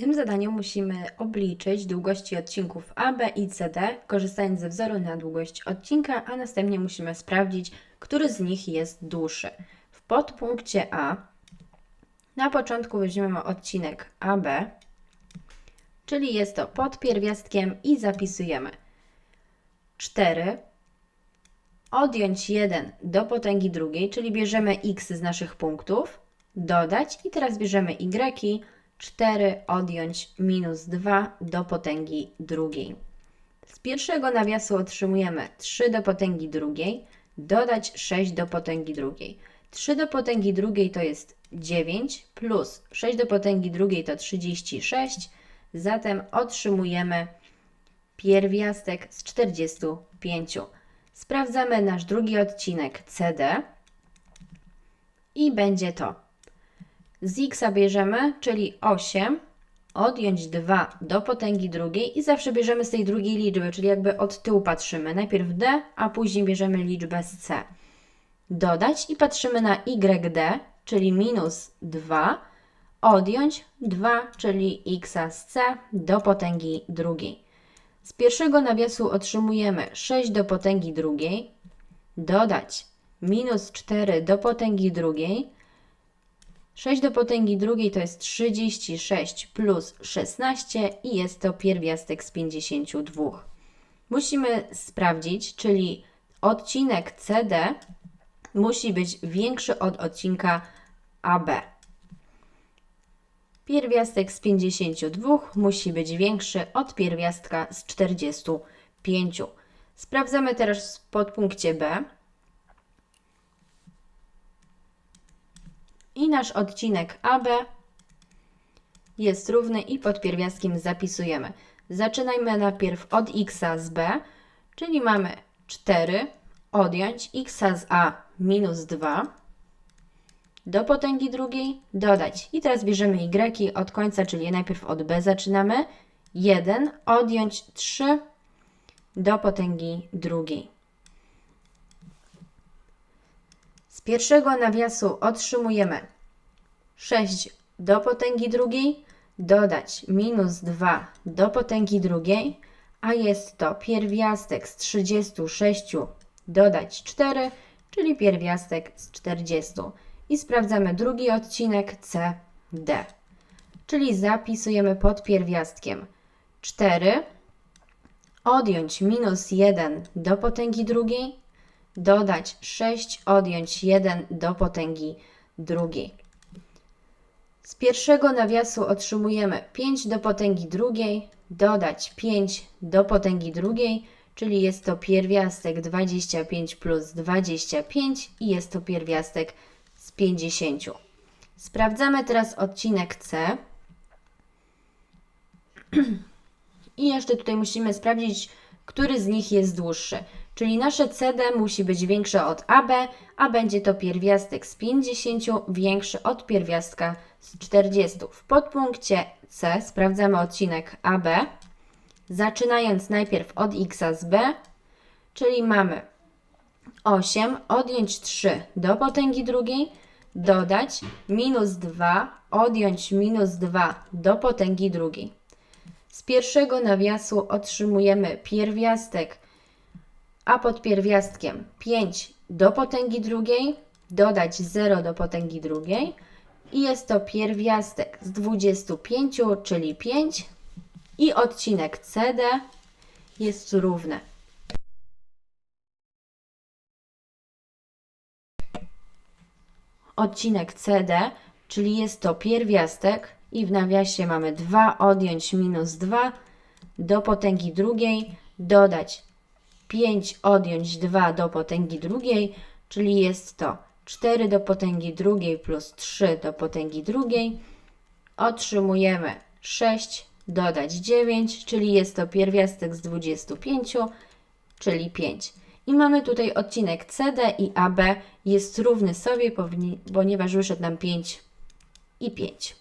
tym zadaniu musimy obliczyć długości odcinków AB i CD, korzystając ze wzoru na długość odcinka, a następnie musimy sprawdzić, który z nich jest dłuższy. W podpunkcie A na początku weźmiemy odcinek AB, czyli jest to pod pierwiastkiem i zapisujemy 4 odjąć 1 do potęgi drugiej, czyli bierzemy x z naszych punktów, dodać i teraz bierzemy y, 4 odjąć minus 2 do potęgi drugiej. Z pierwszego nawiasu otrzymujemy 3 do potęgi drugiej, dodać 6 do potęgi drugiej. 3 do potęgi drugiej to jest 9 plus 6 do potęgi drugiej to 36, zatem otrzymujemy pierwiastek z 45. Sprawdzamy nasz drugi odcinek CD i będzie to z x bierzemy, czyli 8, odjąć 2 do potęgi drugiej i zawsze bierzemy z tej drugiej liczby, czyli jakby od tyłu patrzymy. Najpierw d, a później bierzemy liczbę z c. Dodać i patrzymy na yd, czyli minus 2, odjąć 2, czyli x z c do potęgi drugiej. Z pierwszego nawiasu otrzymujemy 6 do potęgi drugiej, dodać minus 4 do potęgi drugiej. 6 do potęgi drugiej to jest 36 plus 16 i jest to pierwiastek z 52. Musimy sprawdzić, czyli odcinek CD musi być większy od odcinka AB. Pierwiastek z 52 musi być większy od pierwiastka z 45. Sprawdzamy teraz w podpunkcie B. I nasz odcinek AB jest równy i pod pierwiastkiem zapisujemy. Zaczynajmy najpierw od x z b, czyli mamy 4 odjąć x z a minus 2 do potęgi drugiej dodać. I teraz bierzemy y od końca, czyli najpierw od b zaczynamy. 1 odjąć 3 do potęgi drugiej. Z pierwszego nawiasu otrzymujemy 6 do potęgi drugiej, dodać minus 2 do potęgi drugiej, a jest to pierwiastek z 36 dodać 4, czyli pierwiastek z 40. I sprawdzamy drugi odcinek CD, czyli zapisujemy pod pierwiastkiem 4, odjąć minus 1 do potęgi drugiej, dodać 6, odjąć 1 do potęgi drugiej. Z pierwszego nawiasu otrzymujemy 5 do potęgi drugiej, dodać 5 do potęgi drugiej, czyli jest to pierwiastek 25 plus 25 i jest to pierwiastek z 50. Sprawdzamy teraz odcinek C. I jeszcze tutaj musimy sprawdzić, który z nich jest dłuższy. Czyli nasze CD musi być większe od AB, a będzie to pierwiastek z 50 większy od pierwiastka z 40. W podpunkcie C sprawdzamy odcinek AB, zaczynając najpierw od x z b, czyli mamy 8 odjąć 3 do potęgi drugiej, dodać minus 2 odjąć minus 2 do potęgi drugiej. Z pierwszego nawiasu otrzymujemy pierwiastek, a pod pierwiastkiem 5 do potęgi drugiej, dodać 0 do potęgi drugiej i jest to pierwiastek z 25, czyli 5 i odcinek CD jest równy. Odcinek CD, czyli jest to pierwiastek i w nawiasie mamy 2 odjąć minus 2 do potęgi drugiej, dodać 5 odjąć 2 do potęgi drugiej, czyli jest to 4 do potęgi drugiej plus 3 do potęgi drugiej. Otrzymujemy 6 dodać 9, czyli jest to pierwiastek z 25, czyli 5. I mamy tutaj odcinek CD i AB jest równy sobie, ponieważ wyszedł nam 5 i 5.